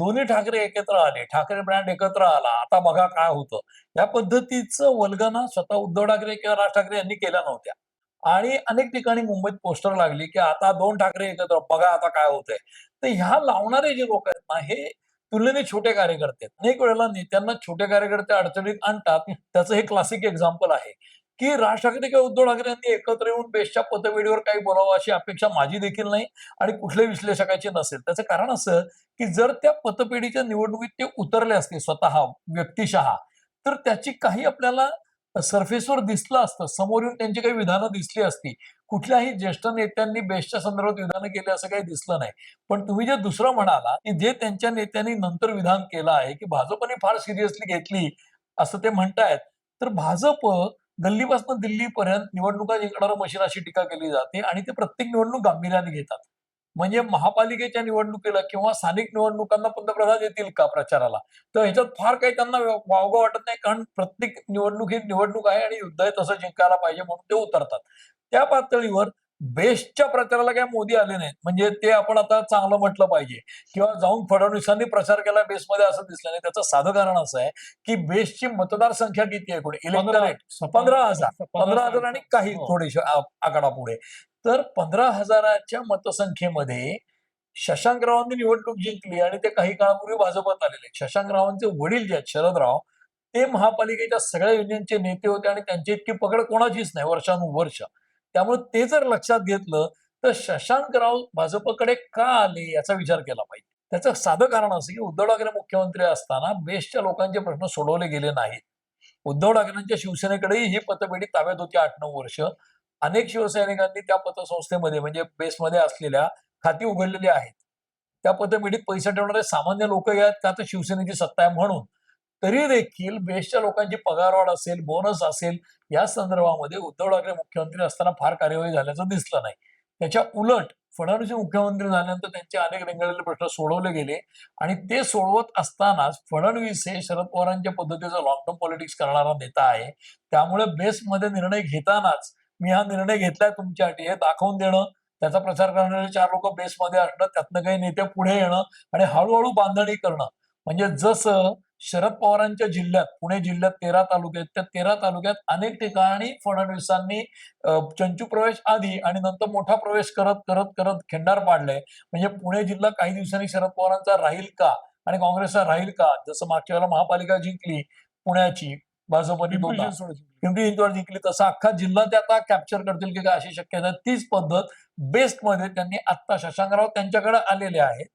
दोन्ही ठाकरे एकत्र आले ठाकरे ब्रँड एकत्र आला. आता बघा काय होतं. या पद्धतीचं वल्गना स्वतः उद्धव ठाकरे किंवा राज ठाकरे यांनी केल्या नव्हत्या. आणि अनेक ठिकाणी मुंबईत पोस्टर लागली की आता दोन ठाकरे एकत्र. बघा आता काय होतंय. तर ह्या लावणारे जे लोक आहेत ना हे तुलनेने छोटे कार्यकर्ते आहेत. अनेक वेळेला नेत्यांना छोटे कार्यकर्ते अडचणीत आणतात. त्याचं हे क्लासिक एक्झाम्पल आहे. की राज ठाकरे किंवा उद्धव ठाकरे यांनी एकत्र येऊन बेस्टच्या पतपेढीवर काही बोलावं अशी अपेक्षा माझी देखील नाही आणि कुठल्याही विश्लेषकाची नसेल. त्याचं कारण असं की जर त्या पतपेढीच्या निवडणुकीत ते उतरले असते स्वतः व्यक्तिशहा तर त्याची काही आपल्याला सरफेसवर दिसलं असतं. समोर येऊन त्यांची काही विधानं दिसली असती. कुठल्याही ज्येष्ठ नेत्यांनी बेस्टच्या संदर्भात विधानं केली असं काही दिसलं नाही. पण तुम्ही जे दुसरं म्हणाला की जे त्यांच्या नेत्यांनी नंतर विधान केलं आहे की भाजपने फार सिरियसली घेतली असं ते म्हणतायत तर भाजप गल्लीपासून दिल्लीपर्यंत निवडणुका जिंकणारं मशीन अशी टीका केली जाते आणि ते प्रत्येक निवडणूक गांभीर्याने घेतात. म्हणजे महापालिकेच्या निवडणुकीला किंवा स्थानिक निवडणुकांना पंतप्रधान येतील का प्रचाराला? तर ह्याच्यात फार काही त्यांना वावगं वाटत नाही कारण प्रत्येक निवडणूक ही निवडणूक आहे आणि युद्ध आहे तसं जिंकायला पाहिजे म्हणून ते उतरतात. त्या पातळीवर बेस्टच्या प्रचाराला काय मोदी आले नाहीत. म्हणजे ते आपण आता चांगलं म्हटलं पाहिजे. किंवा जाऊन फडणवीसांनी प्रचार केला बेसमध्ये असं दिसलं नाही. त्याचं साधं कारण असं आहे की बेस्टची मतदार संख्या किती आहे कुठे इलेक्टरेट पंधरा हजार. पंधरा हजार. आणि काही हो. थोडेसे आकडा पुढे तर पंधरा हजाराच्या मतसंख्येमध्ये शशांकरावांनी निवडणूक जिंकली आणि ते काही काळापूर्वी भाजपात आलेले शशांकरावांचे वडील जे आहेत शरदराव ते महापालिकेच्या सगळ्या युनियनचे नेते होते आणि त्यांची इतकी पकड कोणाचीच नाही वर्षानुवर्ष. त्यामुळे ते जर लक्षात घेतलं तर शशांकराव भाजपकडे का आले याचा विचार केला पाहिजे. त्याचं साधं कारण असं की उद्धव ठाकरे मुख्यमंत्री असताना बेस्टच्या लोकांचे प्रश्न सोडवले गेले नाहीत. उद्धव ठाकरेंच्या शिवसेनेकडेही ही पतपेढी ताब्यात होती आठ नऊ वर्ष. अनेक शिवसैनिकांनी त्या पतसंस्थेमध्ये म्हणजे बेसमध्ये असलेल्या खाती उघडलेली आहेत. त्या पतपेढीत पैसे ठेवणारे सामान्य लोक आहेत का? तर शिवसेनेची सत्ता आहे म्हणून. तरी देखील बेस्टच्या लोकांची पगारवाढ असेल बोनस असेल या संदर्भामध्ये उद्धव ठाकरे मुख्यमंत्री असताना फार कार्यवाही झाल्याचं दिसलं नाही. त्याच्या उलट फडणवीस मुख्यमंत्री झाल्यानंतर त्यांचे अनेक रेंगाळलेले प्रश्न सोडवले गेले आणि ते सोडवत असतानाच फडणवीस हे शरद पवारांच्या पद्धतीचं लॉकडाऊन टर्म पॉलिटिक्स करणारा नेता आहे. त्यामुळे बेसमध्ये निर्णय घेतानाच मी हा निर्णय घेतलाय तुमच्यासाठी हे दाखवून देणं त्याचा प्रचार करणारे चार लोक बेसमध्ये असणं त्यातनं काही नेते पुढे येणं आणि हळूहळू बांधणी करणं म्हणजे जसं शरद पवारांच्या जिल्ह्यात पुणे जिल्ह्यात तेरा तालुके आहेत त्या तेरा तालुक्यात अनेक ठिकाणी फडणवीसांनी चंचू प्रवेश आधी आणि नंतर मोठा प्रवेश करत करत करत खिंडार पाडलंय म्हणजे पुणे जिल्हा काही दिवसांनी शरद पवारांचा राहील का आणि काँग्रेसचा राहील का? जसं मागच्या वेळेला महापालिका जिंकली पुण्याची भाजपने पिंपरी चिंचवड जिंकली. तसा अख्खा जिल्हा ते आता कॅप्चर करतील की काय अशी शक्यता. तीच पद्धत बेस्टमध्ये त्यांनी आत्ता शशांकराव त्यांच्याकडे आलेले आहेत.